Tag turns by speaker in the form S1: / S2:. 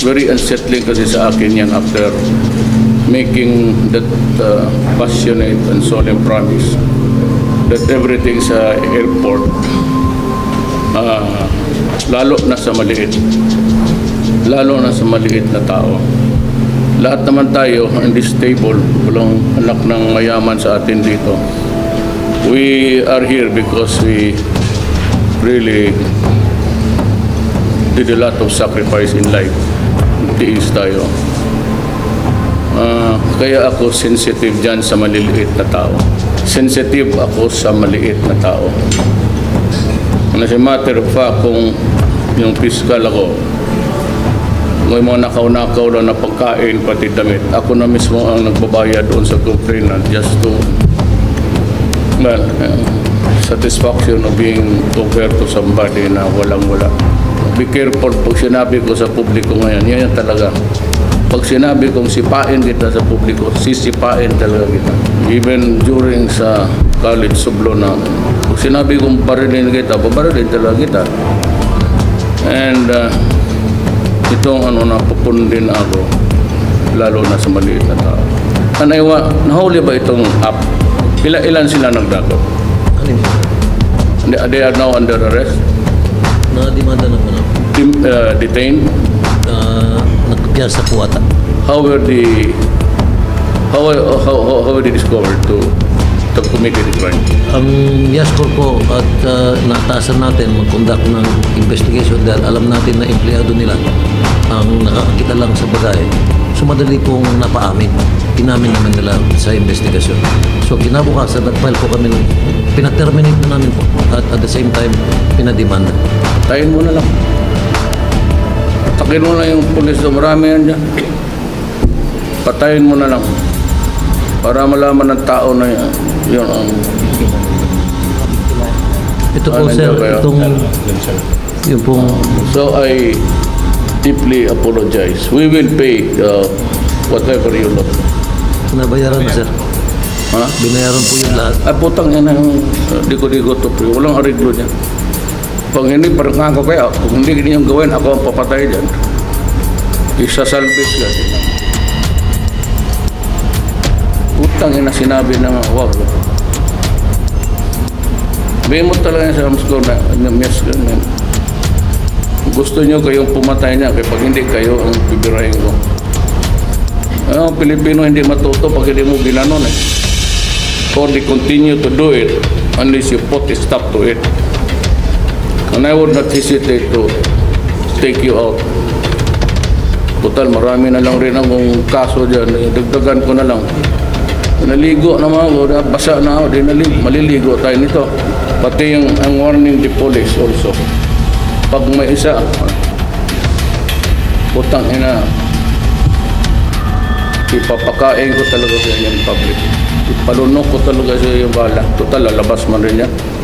S1: very unsettling kasi sa akin yan after making that uh, passionate and solemn promise that everything sa airport ah, lalo na sa maliit lalo na sa maliit na tao. Lahat naman tayo in this table walang anak ng mayaman sa atin dito. We are here because we really did a lot of sacrifice in life tiis tayo Ah, kaya ako sensitive dyan sa maliliit na tao. Sensitive ako sa maliit na tao. And as matter of fact, kung yung fiscal ako, may mga nakaw-nakaw lang na pagkain, pati damit, ako na mismo ang nagbabayad doon sa complainant just to, well, uh, satisfaction of being offered to somebody na walang-wala. Be careful pag sinabi ko sa publiko ngayon, yan yan talaga. Pag sinabi kong sipain kita sa publiko, sisipain talaga kita. Even during sa college sublo na, pag sinabi kong barilin kita, babarilin talaga kita. And uh, itong ano, napupundin ako, lalo na sa maliit na tao. Anaywa, nahuli ba itong app? Ila-ilan sila nagdakot? They are now under arrest,
S2: Na-demanda na po na.
S1: Tim- uh, detained.
S2: Uh, Nagpiyasa po ata.
S1: How were the how how how, how were they discovered to to commit the crime?
S2: Ang YASCOR po at uh, nataasan natin mag-conduct ng investigation dahil alam natin na empleyado nila ang nakakakita lang sa bagay. So madali pong napaamin. Inamin naman nila sa investigasyon. So kinabukasan, nag-file po kami ng pina-terminate na namin po at at the same time pinademanda.
S1: Tayin mo na lang. Patakin mo na yung pulis doon. Marami yan dyan. Patayin mo na lang. Para malaman ng tao na yan. Yun ang...
S2: Ito po
S1: Ah,
S2: sir,
S1: kayo?
S2: itong yung pong
S1: So I deeply apologize. We will pay uh, whatever you look.
S2: Nabayaran na sir.
S1: Ha?
S2: Binayaran po yung lahat.
S1: Ay putang yan ang uh, diko-diko to pre. Walang ariglo niyan. Pag hindi, parang nga ako kaya, kung hindi niyo gawin, ako ang papatay dyan. Ka sila. Putang sinabi na nga, wag. Sabihin mo talaga yan sa Amsco na, na miss ka man. Gusto nyo kayong pumatay niya, kaya pag hindi kayo ang bibirahin ko. Ano, Pilipino hindi matuto pag hindi mo ginanon eh or they continue to do it unless you put a stop to it. And I would not hesitate to take you out. Total, marami na lang rin akong kaso dyan. Dagdagan ko na lang. Naligo naman ako, basa na ako, di naligo, maliligo tayo nito. Pati yung ang warning the police also. Pag may isa, putang ina, ipapakain ko talaga sa yung public. Ipalunok ko talaga sa yung bala. Total, lalabas man rin yan.